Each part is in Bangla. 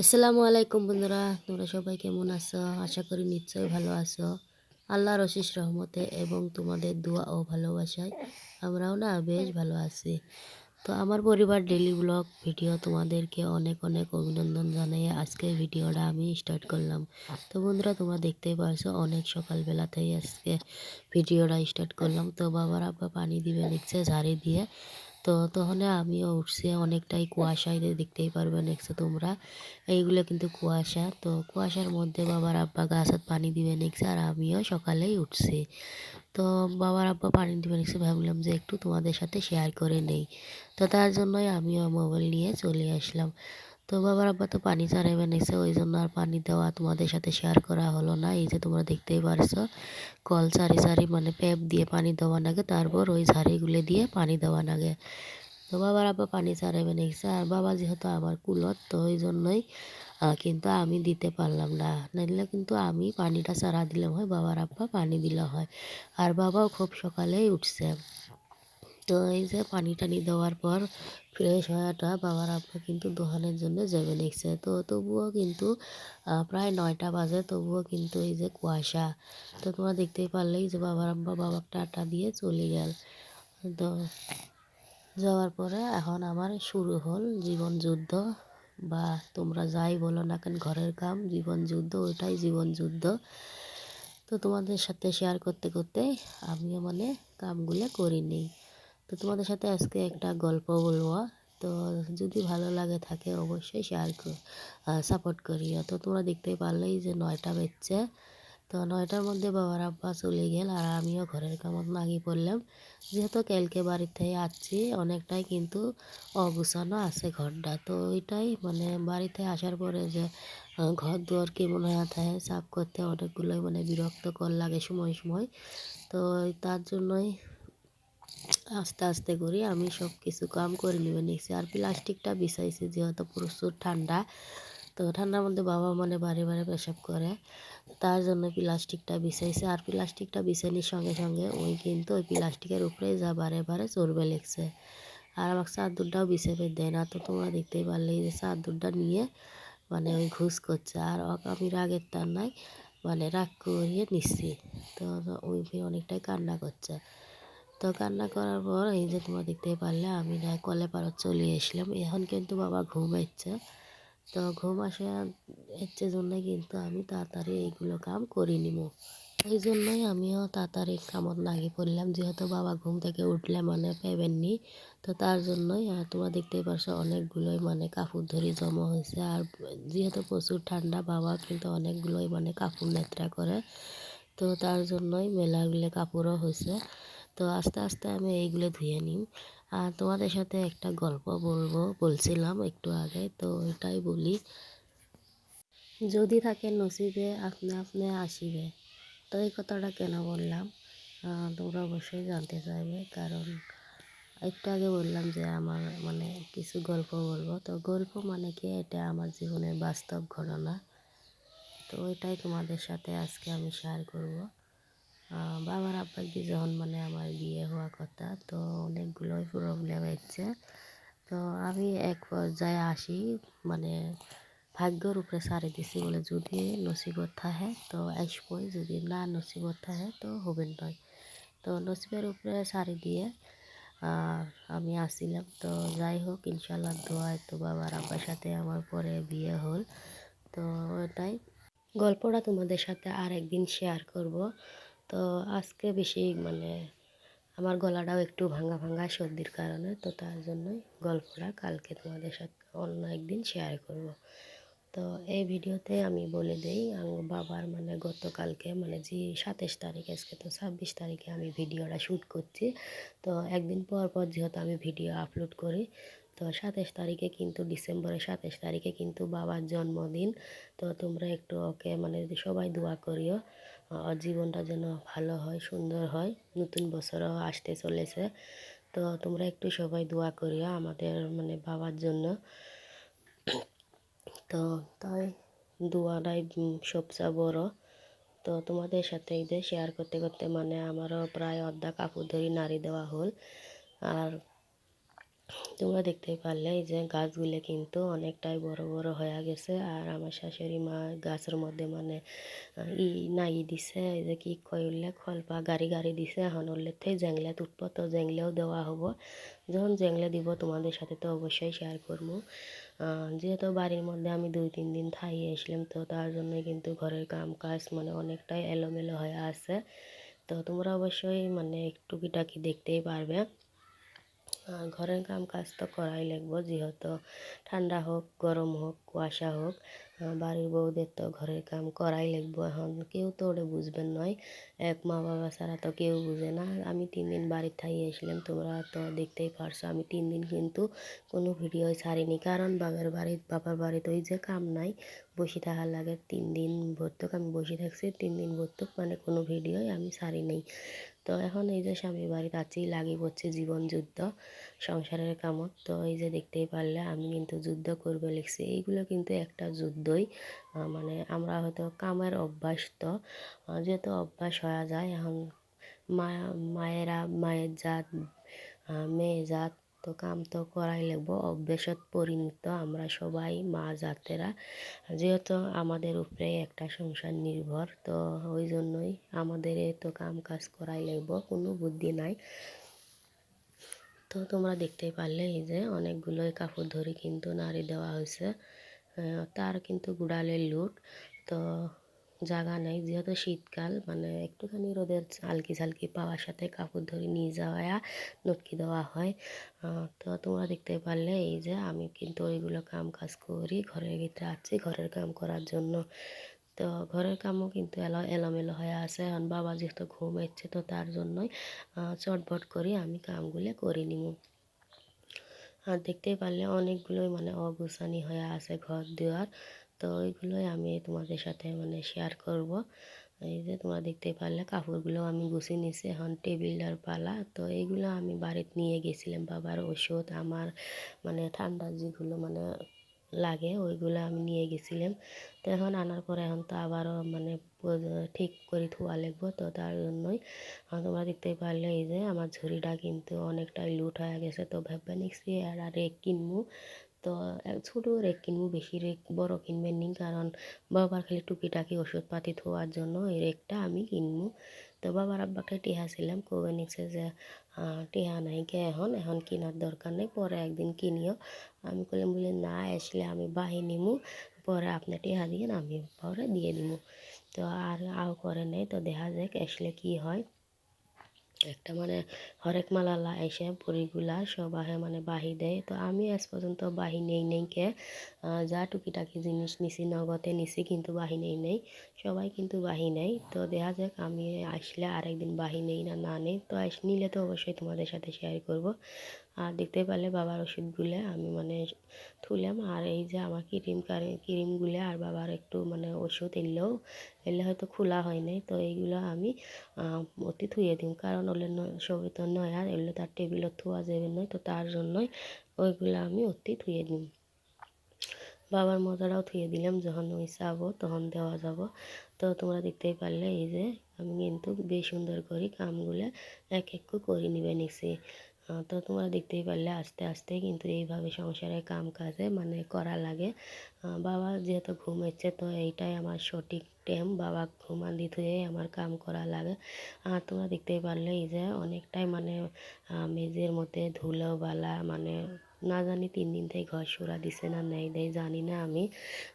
আসসালামু আলাইকুম বন্ধুরা, তোমরা সবাই কেমন আছো? আশা করি নিশ্চয়ই ভালো আছো। আল্লাহর অশেষ রহমতে এবং তোমাদের দোয়া ও ভালোবাসায় আমরাও না বেশ ভালো আছি। তো আমার পরিবার ডেলি ব্লগ ভিডিও তোমাদেরকে অনেক অনেক অভিনন্দন জানিয়ে আজকে ভিডিওটা আমি স্টার্ট করলাম। তো বন্ধুরা, তোমরা দেখতেই পারছ, অনেক সকালবেলাতেই আজকে ভিডিওটা স্টার্ট করলাম। তো বাবার আব্বা পানি দিবে লিখছে ঝাড়ি দিয়ে। তো তাহলে আমিও উঠছি অনেকটাই কুয়াশায় দেখতেই পারবেন নেক্সে তোমরা। এইগুলো কিন্তু কুয়াশা, তো কুয়াশার মধ্যে বাবার আব্বা গাছত পানি দিবে নেক্সে আর আমিও সকালেই উঠছি। তো বাবার আব্বা পানি দিবে নেক্সে ভাবলাম যে একটু তোমাদের সাথে শেয়ার করে নেই। তো তার জন্যই আমিও মোবাইল নিয়ে চলে আসলাম। তো বাবার আব্বা তো পানি চারাইবে নিছে ওই জন্য আর পানি দেওয়া তোমাদের সাথে শেয়ার করা হলো না। এই যে তোমরা দেখতেই পারছ, কল সারি সারি মানে প্যাপ দিয়ে পানি দেওয়া লাগে, তারপর ওই ঝাড়িগুলো দিয়ে পানি দেওয়া লাগে। তো বাবার আব্বা পানি চারাইবে নিছে আর বাবা যেহেতু আমার কুলত, তো ওই জন্যই কিন্তু আমি দিতে পারলাম না। নাহলে কিন্তু আমি পানিটা চারা দিলাম হয়, বাবার আব্বা পানি দিলে হয়। আর বাবাও খুব সকালেই উঠছে। তো এই যে পানি টানি দেওয়ার পর ফ্রেশ হওয়াটা বাবার আব্বা কিন্তু দোকানের জন্য যাবে দেখছে তো তবুও কিন্তু প্রায় নয়টা বাজে, তবুও কিন্তু এই যে কুয়াশা, তো তোমরা দেখতেই পারলেই যে বাবার আব্বা বাবার টাটা দিয়ে চলে গেল। তো যাওয়ার পরে এখন আমার শুরু হল জীবন যুদ্ধ, বা তোমরা যাই বলো না কেন ঘরের কাম, জীবন যুদ্ধ ওইটাই জীবন যুদ্ধ। তো তোমাদের সাথে শেয়ার করতে করতে আমিও মানে কামগুলো করি নিই তো তোমাদের সাথে আজকে একটা গল্প বলব। তো যদি ভালো লাগে থাকে অবশ্যই শেয়ার সাপোর্ট করিও। তো তোমরা দেখতেই পারলেই যে নয়টা বেচছে তো নয়টার মধ্যে বাবার আব্বা চলে গেল আর আমিও ঘরের কামত লাগিয়ে পড়লাম। যেহেতু কালকে বাড়িতে আসছি, অনেকটাই কিন্তু অগুছানো আছে ঘরটা। তো ওইটাই মানে বাড়িতে আসার পরে যে ঘর দুয়ার কেমন হয়ে থাকে, সাফ করতে অনেকগুলোই মানে বিরক্তকর লাগে সময় সময়। তো তার জন্যই আস্তে আস্তে করে, আমি সব কিছু কাম করে নেবে নিয়েছি আর প্লাস্টিকটা বিছাইছি যেহেতু প্রচুর ঠান্ডা, তো ঠান্ডার মধ্যে বাবা মানে বারে বারে পেশাব করে, তার জন্য প্লাস্টিকটা বিছাইছে। আর প্লাস্টিকটা বিছানির সঙ্গে সঙ্গে ওই কিন্তু ওই প্লাস্টিকের উপরে যা বারে বারে চড়বে লেগছে। আর আমাকে চাদরটাও বিছাবে দেয় না, তো তোমরা দেখতেই পারলে যে চাদরটা নিয়ে মানে ওই ঘুষ করছে। আর আমি রাগের তার নাই মানে রাগ করিয়ে নিচ্ছি, তো ওই অনেকটাই কান্না করছে। তো কান্না করার পর এই যে তোমরা দেখতে পারলে আমি না কলে পারত চলে এসলাম এখন কিন্তু বাবা ঘুমাইছে তো ঘুম আসে হচ্ছে জন্য কিন্তু আমি তাড়াতাড়ি এইগুলো কাম করে নিব। ওই জন্যই আমিও তাড়াতাড়ি কামত লাগিয়ে পড়লাম। যেহেতু বাবা ঘুম থেকে উঠলে মানে পাইবেননি তো তার জন্যই আর তোমরা দেখতেই পারছ অনেকগুলোই মানে কাপড় ধরে জমা হয়েছে। আর যেহেতু প্রচুর ঠান্ডা, বাবা কিন্তু অনেকগুলোই মানে কাপড় নেত্রা করে। তো তার জন্যই মেলাগুলো কাপড়ও হয়েছে। তো আস্তে আস্তে আমি এইগুলো ধুয়ে নিই। আর তোমাদের সাথে একটা গল্প বলব, বলছিলাম একটু আগে, তো এটাই বলি। যদি থাকে নসিবে, আপনি আপনি আসিবে। তো এই কথাটা কেন বললাম? তোমরা অবশ্যই জানতে চাইবে, কারণ একটু আগে বললাম যে আমার মানে কিছু গল্প বলব। তো গল্প মানে কি? এটা আমার জীবনের বাস্তব ঘটনা। তো ওইটাই তোমাদের সাথে আজকে আমি শেয়ার করব। বাবার আব্বার কি যখন মানে আমার বিয়ে হওয়া কথা, তো অনেকগুলোই প্রবলেম হচ্ছে তো আমি এক পর্যায়ে আসি মানে ভাগ্যর উপরে সারি দিছি বলে যদি নসিবত থাকে, তো আসবই যদি না নসিবত থাকে, তো হবে নয়। তো নসিবের উপরে সারি দিয়ে আমি আসছিলাম তো যাই হোক ইনশাল্লাহ দোয়ায় তো বাবার আব্বার সাথে আমার পরে বিয়ে হল। তো ওটাই। গল্পটা তোমাদের সাথে আর একদিন শেয়ার করব। তো আজকে বেশি মানে আমার গলাটাও একটু ভাঙা ভাঙা সর্দির কারণে, তো তার জন্যই গল্পটা কালকে তোমাদের সাথে অন্য একদিন শেয়ার করব। তো এই ভিডিওতে আমি বলে দিই বাবার মানে গতকালকে মানে যে সাতাশ তারিখ, আজকে তো ছাব্বিশ তারিখে আমি ভিডিওটা শ্যুট করছি। তো একদিন পর পর যেহেতু আমি ভিডিও আপলোড করি, তো সাতাশ তারিখে কিন্তু, ডিসেম্বরের সাতাশ তারিখে কিন্তু বাবার জন্মদিন। তো তোমরা একটু ওকে মানে সবাই দোয়া করিও। জীবনটা যেন ভালো হয়, সুন্দর হয়। নতুন বছরও আসতে চলেছে। তো তোমরা একটু সবাই দোয়া করিও আমাদের মানে বাবার জন্য। তো তাই দোয়াটাই সবচেয়ে বড়। তো তোমাদের সাথে এই শেয়ার করতে করতে মানে আমারও প্রায় অর্ধা কাপড় ধরি নাড়ি দেওয়া হল। আর তোমরা দেখতেই পারলে যে গাছগুলো কিন্তু অনেকটাই বড় বড় হয়ে গেছে। আর আমার শাশুড়ি মা গাছের মধ্যে মানে ই নাই দিছে, এই যে কি কই উঠলে খলপা গাড়ি গাড়ি দিছে। এখন উঠলে থেকে জ্যাংলে তুটব তো জ্যাংলেও দেওয়া হব। যখন জ্যাংলে দিব তোমাদের সাথে তো অবশ্যই শেয়ার করব। যেহেতু বাড়ির মধ্যে আমি দুই তিন দিন থাইয়ে আসলাম, তো তার জন্য কিন্তু ঘরের কাম কাজ মানে অনেকটাই এলোমেলো হয়ে আছে। তো তোমরা অবশ্যই মানে টুকিটাকি দেখতেই পারবে। ঘরের কাম কাজ তো করাই লাগবো, যেহেতু ঠান্ডা হোক গরম হোক কুয়াশা হোক বাড়ির বউদের তো ঘরের কাম করাই লাগবো। এখন কেউ তো ওটা বুঝবেন নয় এক মা বাবা ছাড়া তো কেউ বুঝে না। আমি তিন দিন বাড়ির থাই এসলাম তোমরা তো দেখতেই পারছ, আমি তিন দিন কিন্তু কোনো ভিডিও ছাড়িনি কারণ বাবার বাড়ি বাবার বাড়িতে ওই যে কাম নাই, বসে থাকার লাগে। তিন দিন ভর্তক আমি বসে থাকছি তিন দিন ভর্তক মানে কোনো ভিডিওই আমি ছাড়ি নেই তো এখন এই যে স্বামী বাড়ির কাছেই লাগি পড়ছে জীবন যুদ্ধ, সংসারের কামত। তো এই যে দেখতেই পারলে আমি কিন্তু যুদ্ধ করবে লিখছি। এইগুলো কিন্তু একটা যুদ্ধই। মানে আমরা হয়তো কামের অভ্যাস তো যেহেতু অভ্যাস হওয়া যায়, এখন মা, মায়েরা, মায়ের জাত মেয়ে জাত তো কাম তো করাই লাগবো, অভ্যাসত পরিণত আমরা সবাই, মা জাতেরা। যেহেতু আমাদের উপরে একটা সংসার নির্ভর, তো ওই জন্যই আমাদের তো কাম কাজ করাই লাগবো, কোনো বুদ্ধি নাই। তো তোমরা দেখতেই পারলে এই যে অনেকগুলোই কাপড় ধরে কিন্তু নাড়ি দেওয়া হয়েছে। তার কিন্তু গুড়ালের লুট। তো জায়গা নেই। যেহেতু শীতকাল মানে একটুখানি রোদের হালকি ঝালকি পাওয়ার সাথে কাপড় ধরে নিয়ে যাওয়া, নটকি দেওয়া হয়। তো তোমরা দেখতে পারলে এই যে আমি কিন্তু ওইগুলো কাম কাজ করি, ঘরের ভিতরে আছি, ঘরের কাম করার জন্য। তো ঘরের কামও কিন্তু এলো, এলোমেলো হয়ে আছে। এখন বাবা যেহেতু ঘুমাচ্ছে, তো তার জন্যই চটবট করে, আমি কামগুলো করে নিব। আর দেখতেই পারলে অনেকগুলোই মানে অগুছানি হয়ে আছে ঘর দেওয়ার তো ওইগুলোই আমি তোমাদের সাথে মানে শেয়ার করব। এই যে তোমরা দেখতে পারলে, কাপড়গুলো আমি গুছিয়ে নিছি এখন টেবিলটার পালা। তো এইগুলো আমি বাড়িতে নিয়ে গেছিলাম বাবার ওষুধ, আমার মানে ঠান্ডা যেগুলো মানে লাগে, ওইগুলো আমি নিয়ে গেছিলাম। তো এখন আনার পরে এখন তো আবারও মানে ঠিক করে ধোয়া লাগবো, তো তার জন্যই। তোমরা দেখতেই পারলে এই যে আমার ঝুড়িটা কিন্তু অনেকটাই লুট হয়ে গেছে। তো ভেবে নিচ্ছি আর রেক কিনবো। তো ছোটো রেক কিনবো, বেশি রেক বড় কিনবেন নি। কারণ বাবার খালি টুকিটাকি ওষুধপাতি ধোয়ার জন্য এই রেকটা আমি কিনবো। তো বাবার আব্বাকে টিহা ছিলাম, কবে নিচ্ছে যে টিহা নাই কে এখন এখন কেনার দরকার নেই, পরে একদিন কিনিও। আমি বললাম বলে না, আসলে আমি বাহি নিমু, পরে আপনি টিহা দিয়ে আমি পরে দিয়ে দিব তো আর আও করে নেই, তো দেখা যাক, আসলে কি হয়। একটা মানে হরেক মালালা এসে বড়িগুলা সবাহে মানে বাহি দেয়। তো আমি আজ পর্যন্ত বাহি নেই নেই কে যা টুকিটাকি জিনিস নিছি, নগদে নিছি কিন্তু বাহি নেই নেই, সবাই কিন্তু বাহি নেই। তো দেখা যাক, আমি আসলে আরেকদিন বাহি নেই না না নেই। তো আস নিলে তো অবশ্যই তোমাদের সাথে শেয়ার করব। আর দেখতে পারলে বাবার ওষুধগুলো আমি মানে থুলাম আর এই যে আমার ক্রিম ক্রিমগুলো আর বাবার একটু মানে ওষুধ এলেও এলে হয়তো খোলা হয় নাই, তো এইগুলো আমি অতি থুয়ে দিম। কারণ ওলে সবই তো নয়, আর এগুলো তার টেবিলত থোয়া যাবে নয় তো তার জন্যই ওইগুলো আমি অতি থুয়ে দিম। বাবার মজাটাও থুয়ে দিলাম, যখন ওই চাবো তখন দেওয়া যাব। তো তোমরা দেখতেই পারলে এই যে আমি কিন্তু বেশ সুন্দর করি কামগুলো এক এক করে নিবে নিছি তো তোমরা দেখতেই পারলে আস্তে আস্তে কিন্তু এইভাবে সংসারের কাম কাজে মানে করা লাগে। বাবা যেহেতু ঘুমাচ্ছে, তো এইটাই আমার সঠিক টাইম বাবা ঘুমান দিতে আমার কাম করা লাগে। আর তোমরা দেখতেই পারলে এই যে অনেকটাই মানে মেজের মধ্যে ধুলো বালা মানে না জানি তিন দিন থেকে ঘর সুরা দিছে না নেই দেয়, জানি না আমি।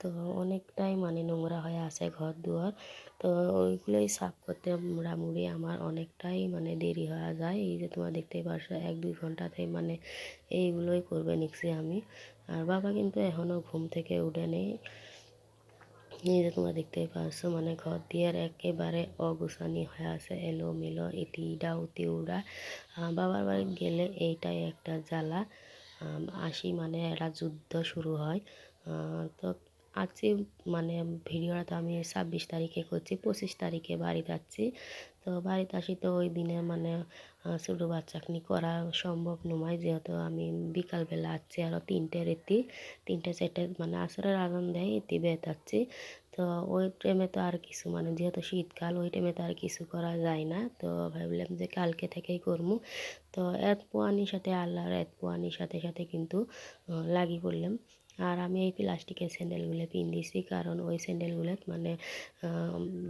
তো অনেকটাই মানে নোংরা হয়ে আছে ঘর দুয়ার। তো ওইগুলোই সাফ করতে মোড়ামুড়ি আমার অনেকটাই মানে দেরি হয়ে যায়। এই যে তোমরা দেখতেই পারছ, এক দুই ঘন্টাতে মানে এইগুলোই করবে নিচ্ছি আমি। আর বাবা কিন্তু এখনও ঘুম থেকে উঠে নেই এই যে তোমরা দেখতেই পারছ মানে ঘর দিয়ে একেবারে অগুছানি হয়ে আছে এলো মেলো এটি ডাউ তিউড়া বাবার বাড়ি গেলে এইটাই একটা জ্বালা। আসি মানে একটা যুদ্ধ শুরু হয়। তো আজকে মানে ভিডিওটা তো আমি ছাব্বিশ তারিখে করছি, পঁচিশ তারিখে বাড়ি যাচ্ছি তো বাড়িতে আসি তো ওই দিনে মানে ছোটো বাচ্চাখানি করা সম্ভব নয়। যেহেতু আমি বিকালবেলা আসছি আরও তিনটে রেতি, তিনটে, চারটে মানে আসরের আগুন দেয় এটি বেতাচ্ছি তো ওই টাইমে তো আর কিছু মানে যেহেতু শীতকাল, ওই টাইমে তো আর কিছু করা যায় না। তো ভাবলাম যে কালকে থেকেই করব তো এত পোয়ানির সাথে, আল্লাহর এত পোয়ানির সাথে সাথে কিন্তু লাগি পড়লাম। আর আমি এই প্লাস্টিকের স্যান্ডেলগুলো দিয়েছি কারণ ওই স্যান্ডেলগুলো মানে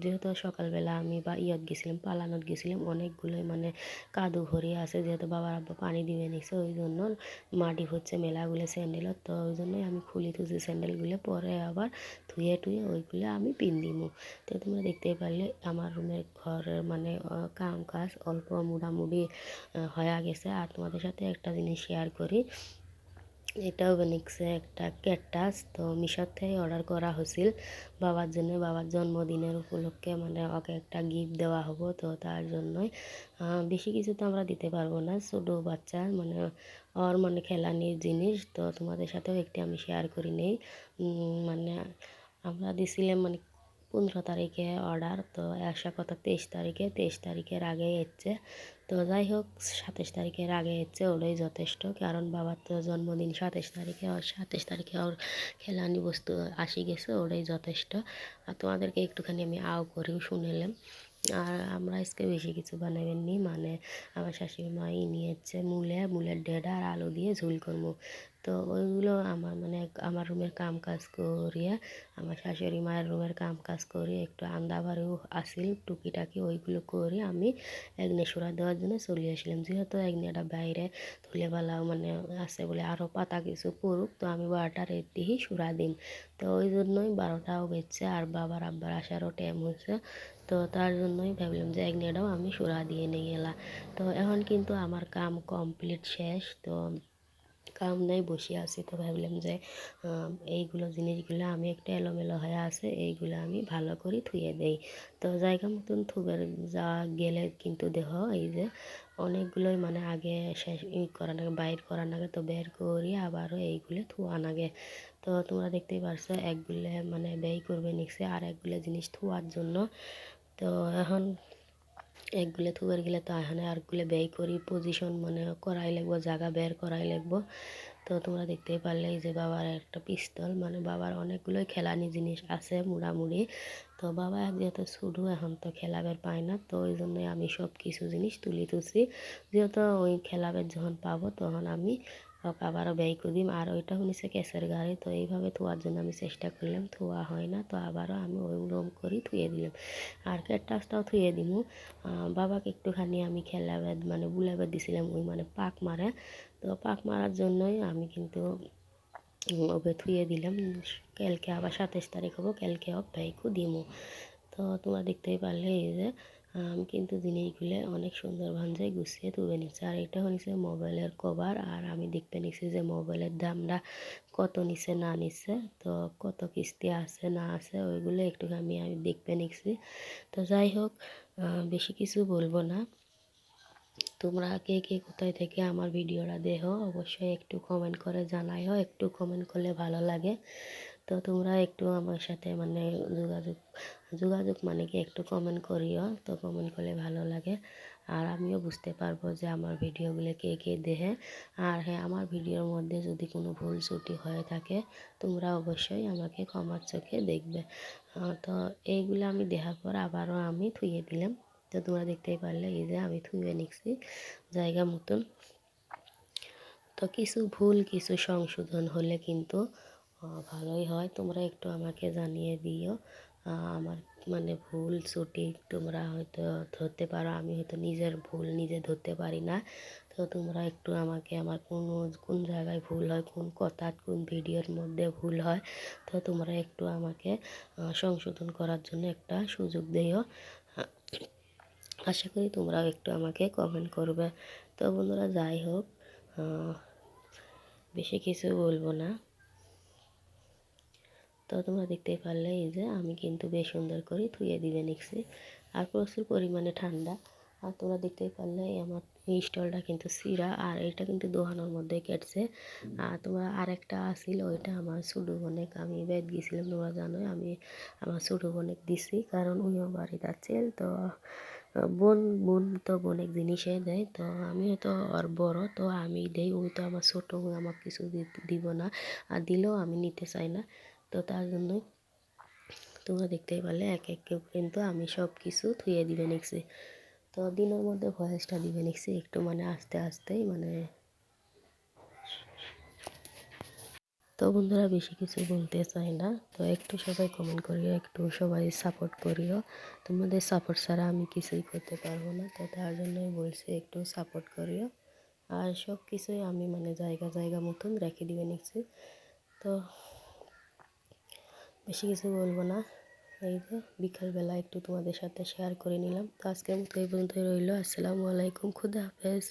যেহেতু সকালবেলা আমি বা ইয়ত গেছিলাম, পালানত গেছিলাম, অনেকগুলোই মানে কাদু ভরিয়ে আছে, যেহেতু বাবার আব্বা পানি দিবে নিছে, ওই জন্য মাটি হচ্ছে মেলাগুলো স্যান্ডেলত, তো ওই জন্যই আমি খুলি তুলছি স্যান্ডেলগুলো পরে আবার ধুয়ে টুয়ে ওইগুলো আমি পিন দিমু। তো তোমরা দেখতেই পারলে আমার রুমের ঘরের মানে কাম কাজ অল্প মোটামুটি হয়ে গেছে। আর তোমাদের সাথে একটা জিনিস শেয়ার করি এটাও বানিয়েছে একটা ক্যাকটাস। তো মিশর থেকে অর্ডার করা হয়েছিল। বাবার জন্য, বাবার জন্মদিনের উপলক্ষে মানে ওকে একটা গিফট দেওয়া হব। তো তার জন্যই বেশি কিছু তো আমরা দিতে পারব না। ছোটো বাচ্চা মানে ওর মানে খেলানির জিনিস। তো তোমাদের সাথেও একটি আমি শেয়ার করি নেই। মানে আমরা দিছিলাম মানে পনেরো তারিখে অর্ডার তো আসা কথা তেইশ তারিখে, তেইশ তারিখের আগে এসছে। তো যাই হোক, সাতাশ তারিখের আগে এসছে, ওটাই যথেষ্ট। কারণ বাবার তো জন্মদিন সাতাশ তারিখে, আর সাতাশ তারিখে ওর খেলানি বস্তু আসি গেছে, ওটাই যথেষ্ট। আর তোমাদেরকে একটুখানি আমি আও করেও শুনেলাম। আর আমরা আজকে বেশি কিছু বানাবেন নি মানে আমার শাশুড়ি মা ই নিয়েছে মূলে, মূলের ডেডা আর আলু দিয়ে ঝুল করব। তো ওইগুলো আমার মানে আমার রুমের কাম কাজ করিয়া, আমার শাশুড়ি মায়ের রুমের কাম কাজ করি একটু আন্দাবারেও আসিল, টুকিটাকি ওইগুলো করে আমি একনে সুরা দেওয়ার জন্য চলে আসলাম। যেহেতু একনেটা বাইরে তুলে বেলাও মানে আছে বলে আরও পাতা কিছু পড়ুক, তো আমি বারোটা রেডি সুরা দিম। তো ওই জন্যই বারোটাও বেচছে আর বাবার আব্বার আসারও টাইম হয়েছে তো তার জন্যই ভাবলাম যে একনেটাও আমি সুরা দিয়ে নিয়ে গেলাম তো এখন কিন্তু আমার কাম কমপ্লিট শেষ, তো কাম নাই বসে আছি তো ভাবলাম যে এইগুলো জিনিসগুলো আমি একটু এলোমেলো হয়ে আছে, এইগুলো আমি ভালো করে থুয়ে দেই। তো জায়গা মতন থুবের যা গেলে কিন্তু দেহ, এই যে অনেকগুলোই মানে আগে শেষ করা নাগে বাইর করা নাগে তো বের করি, আবারও এইগুলো থুয়া নাগে তো তোমরা দেখতেই পারছ, একগুলো মানে ব্যয় করবে নিচ্ছে আর একগুলো জিনিস থুয়ার জন্য। তো এখন একগুলো থুবার গেলে তো এখানে আরগুলো ব্যয় করি পজিশন মানে করাই লাগবো, জায়গা বের করাই লাগবো। তো তোমরা দেখতেই পারলে যে বাবার একটা পিস্তল মানে বাবার অনেকগুলোই খেলানি জিনিস আছে মুড়ামুড়ি তো বাবা এক যেহেতু শুধু এখন তো খেলাবের পায় না, তো ওই জন্যই আমি সব কিছু জিনিস তুলি তুলছি যেহেতু ওই খেলাবের যখন পাবো তখন আমি আবারও ব্যয় দিম। আর ওইটা শুনিছে কেসের গাড়ি, তো এইভাবে থোয়ার জন্য আমি চেষ্টা করলাম থোয়া হয় না, তো আবারও আমি ওই রকম করি থুয়ে দিলাম। আর ক্যাটাসটাও থুয়ে দিমু। বাবাকে একটুখানি আমি খেলাবেদ মানে বুলাবেদ দিছিলাম, ওই মানে পাক মারে। তো পাক মারার জন্যই আমি কিন্তু ওবে থুয়ে দিলাম। কালকে আবার সাতাশ তারিখ হব, কালকে বাইকও দিমু। তো তোমরা দেখতেই পারলে এই যে আমি, কিন্তু জিনিসগুলো অনেক সুন্দর ভাঞ্জায় গুছিয়ে তুলে নিচ্ছে। আর এটা হচ্ছে মোবাইলের কভার আর আমি দেখতে নিচ্ছি যে মোবাইলের দামটা কত নিচ্ছে, না নিচ্ছে, তো কত কিস্তি আছে, না আছে, ওইগুলো একটু আমি আমি দেখতে নিচ্ছি। তো যাই হোক বেশি কিছু বলব না। তোমরা কে কে কোথায় থেকে আমার ভিডিওটা দেখো, অবশ্যই একটু কমেন্ট করে জানাই জানাইও, একটু কমেন্ট করলে ভালো লাগে। তো তোমরা একটু আমার সাথে মানে যোগাযোগ যোগাযোগ মানে কি একটু কমেন্ট করিও, তো কমেন্ট করলে ভালো লাগে। আর আমিও বুঝতে পারব যে আমার ভিডিওগুলো কে কে দেহে আর হ্যাঁ আমার ভিডিওর মধ্যে যদি কোনো ভুল ত্রুটি হয়ে থাকে, তোমরা অবশ্যই আমাকে ক্ষমার চোখে দেখবে। তো এইগুলো আমি দেখার পর আবারও আমি থুয়ে দিলাম। তো তোমরা দেখতেই পারলে এই যে আমি থুয়ে নিচ্ছি জায়গা মতন। তো কিছু ভুল, কিছু সংশোধন হলে কিন্তু ভালোই হয়। তোমরা একটু আমাকে জানিয়ে দিও। আমার মানে ভুল ছুটি তোমরা হয়তো ধরতে পারো, আমি হয়তো নিজের ভুল নিজে ধরতে পারি না। তো তোমরা একটু আমাকে আমার কোনো, কোন জায়গায় ভুল হয়, কোন কথা, কোন ভিডিওর মধ্যে ভুল হয়, তো তোমরা একটু আমাকে সংশোধন করার জন্য একটা সুযোগ দিও। আশা করি তোমরাও একটু আমাকে কমেন্ট করবে। তো বন্ধুরা যাই হোক বেশি কিছু বলব না। তো তোমরা দেখতেই পারলে এই যে আমি কিন্তু বেশ সুন্দর করে ধুয়ে দিবে নিচ্ছি আর প্রচুর পরিমাণে ঠান্ডা। আর তোমরা দেখতেই পারলে আমার এই স্টলটা কিন্তু সিরা আর এটা কিন্তু দোহানোর মধ্যে কেটছে। আর তোমরা আরেকটা আসিল ওইটা আমার ছোটো বোনেক, আমি বেদ গেছিলাম, তোমরা জানো আমি আমার ছোটো বোনেক দিছি, কারণ উনিও বাড়িতে আছে তো বোন বোন তো অনেক জিনিসই দেয়, তো আমিও তো আর বড়, তো আমি দেই ওই তো আমার ছোটো আমাকে কিছু দিব না, আর দিলেও আমি নিতে চাই না। তো তার জন্যই তোমরা দেখতেই পারলে এক এক কেউ কিন্তু আমি সব কিছু থুয়ে দিবে নিচ্ছি তো দিনের মধ্যে ভয়েসটা দিবে নিচ্ছি একটু মানে আস্তে আস্তেই মানে তো বন্ধুরা বেশি কিছু বলতে চাই না। তো একটু সবাই কমেন্ট করিও, একটু সবাই সাপোর্ট করিও। তোমাদের সাপোর্ট ছাড়া আমি কিছুই করতে পারব না। তো তার জন্যই বলছি একটু সাপোর্ট করিও। আর সব কিছুই আমি মানে জায়গা জায়গা মতন রেখে দিবে নিচ্ছি তো বেশি কিছু বলব না। এই যে বিকালবেলা একটু তোমাদের সাথে শেয়ার করে নিলাম। তো আজকের মতো এই পর্যন্ত রইল। আসসালামু আলাইকুম। খুদা হাফেজ।